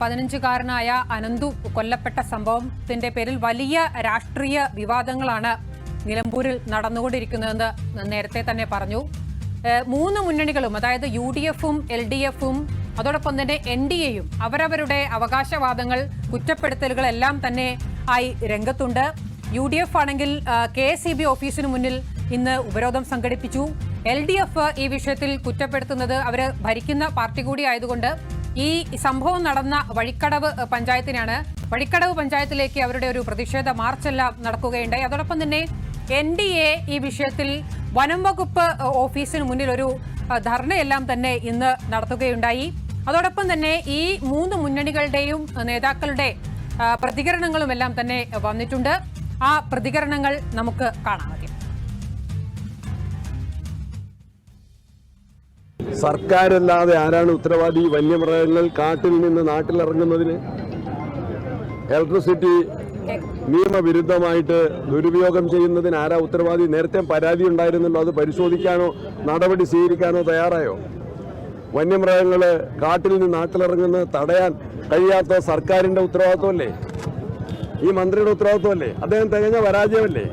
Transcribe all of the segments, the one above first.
പതിനഞ്ചുകാരനായ അനന്തു കൊല്ലപ്പെട്ട സംഭവത്തിന്റെ പേരിൽ വലിയ രാഷ്ട്രീയ വിവാദങ്ങളാണ് നിലമ്പൂരിൽ നടന്നുകൊണ്ടിരിക്കുന്നതെന്ന് നേരത്തെ തന്നെ പറഞ്ഞു. മൂന്ന് മുന്നണികളും അതായത് യു ഡി എഫും എൽ ഡി എഫും അതോടൊപ്പം തന്നെ എൻ ഡി എയും അവരവരുടെ അവകാശവാദങ്ങൾ കുറ്റപ്പെടുത്തലുകളെല്ലാം തന്നെ ആയി രംഗത്തുണ്ട്. യു ഡി എഫ് ആണെങ്കിൽ കെ എസ് സി ബി ഓഫീസിന് മുന്നിൽ ഇന്ന് ഉപരോധം സംഘടിപ്പിച്ചു. എൽ ഡി എഫ് ഈ വിഷയത്തിൽ കുറ്റപ്പെടുത്തുന്നത് അവർ ഭരിക്കുന്ന പാർട്ടി കൂടി ആയതുകൊണ്ട് ഈ സംഭവം നടന്ന വഴിക്കടവ് പഞ്ചായത്തിനാണ്. വഴിക്കടവ് പഞ്ചായത്തിലേക്ക് അവരുടെ ഒരു പ്രതിഷേധ മാർച്ചെല്ലാം നടക്കുകയുണ്ടായി. അതോടൊപ്പം തന്നെ എൻ ഡി എ ഈ വിഷയത്തിൽ വനം വകുപ്പ് ഓഫീസിന് മുന്നിൽ ഒരു ധർണയെല്ലാം തന്നെ ഇന്ന് നടത്തുകയുണ്ടായി. അതോടൊപ്പം തന്നെ ഈ മൂന്ന് മുന്നണികളുടെയും നേതാക്കളുടെ പ്രതികരണങ്ങളും എല്ലാം തന്നെ വന്നിട്ടുണ്ട്. ആ പ്രതികരണങ്ങൾ നമുക്ക് കാണാം സർക്കാരല്ലാതെ ആരാണ് ഉത്തരവാദി? വന്യമൃഗങ്ങൾ കാട്ടിൽ നിന്ന് നാട്ടിലിറങ്ങുന്നതിന് ഇലക്ട്രിസിറ്റി നിയമവിരുദ്ധമായിട്ട് ദുരുപയോഗം ചെയ്യുന്നതിന് ആരാ ഉത്തരവാദി? നേരത്തെ പരാതി ഉണ്ടായിരുന്നല്ലോ. അത് പരിശോധിക്കാനോ നടപടി സ്വീകരിക്കാനോ തയ്യാറായോ? വന്യമൃഗങ്ങൾ കാട്ടിൽ നിന്ന് നാട്ടിലിറങ്ങുന്നത് തടയാൻ കഴിയാത്ത സർക്കാരിന്റെ ഉത്തരവാദിത്വമല്ലേ? ഈ മന്ത്രിയുടെ ഉത്തരവാദിത്വമല്ലേ? അദ്ദേഹം തികഞ്ഞ പരാജയമല്ലേ?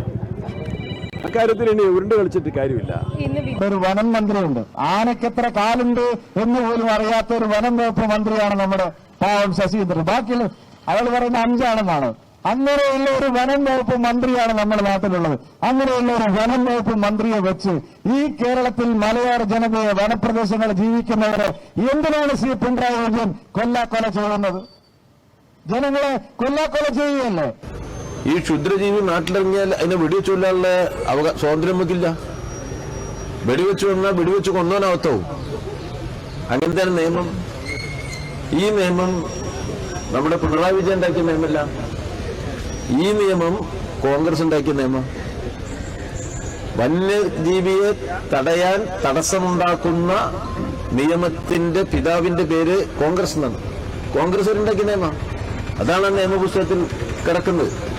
അക്കാര്യത്തിൽ ഇനി ഉരുണ്ട് കളിച്ചിട്ട് കാര്യമില്ല. ഒരു വനം മന്ത്രിയുണ്ട്. ആനയ്ക്ക് എത്ര കാലുണ്ട് എന്ന് പോലും അറിയാത്ത ഒരു വനം വകുപ്പ് മന്ത്രിയാണ് നമ്മുടെ പാവം ശശീന്ദ്രൻ. ബാക്കിയുള്ള അയാൾ പറയുന്ന അഞ്ചാണെന്നാണ്. അങ്ങനെയുള്ള ഒരു വനം വകുപ്പ് മന്ത്രിയാണ് നമ്മുടെ നാട്ടിലുള്ളത്. അങ്ങനെയുള്ള ഒരു വനം വകുപ്പ് മന്ത്രിയെ വെച്ച് ഈ കേരളത്തിൽ മലയോര ജനതയെ വനപ്രദേശങ്ങളിൽ ജീവിക്കുന്നവരെ എന്തിനാണ് ശ്രീ പിണറായി വിജയൻ കൊല്ലാക്കൊല ചെയ്യുന്നത്? ജനങ്ങളെ കൊല്ലാക്കൊല ചെയ്യുകയല്ലേ? ഈ ക്ഷുദ്രജീവി നാട്ടിലിറങ്ങിയാൽ അതിനെ വെടിവെച്ച് കൊല്ലാനുള്ള അവകാശ സ്വാതന്ത്ര്യം നമുക്കില്ല വെടിവെച്ച് കൊന്നാൽ വെടിവെച്ച് കൊന്നവനാവത്താവും. അങ്ങനത്തെ നിയമം? ഈ നിയമം നമ്മുടെ പിണറായി വിജയൻ ഉണ്ടാക്കിയ നിയമമല്ല. ഈ നിയമം കോൺഗ്രസ് ഉണ്ടാക്കിയ നിയമം. വന്യജീവിയെ തടയാൻ തടസ്സമുണ്ടാക്കുന്ന നിയമത്തിന്റെ പിതാവിന്റെ പേര് കോൺഗ്രസ് എന്നാണ്. കോൺഗ്രസ് ഉണ്ടാക്കിയ നിയമം. അതാണ് നിയമപുസ്തകത്തിൽ കിടക്കുന്നത്.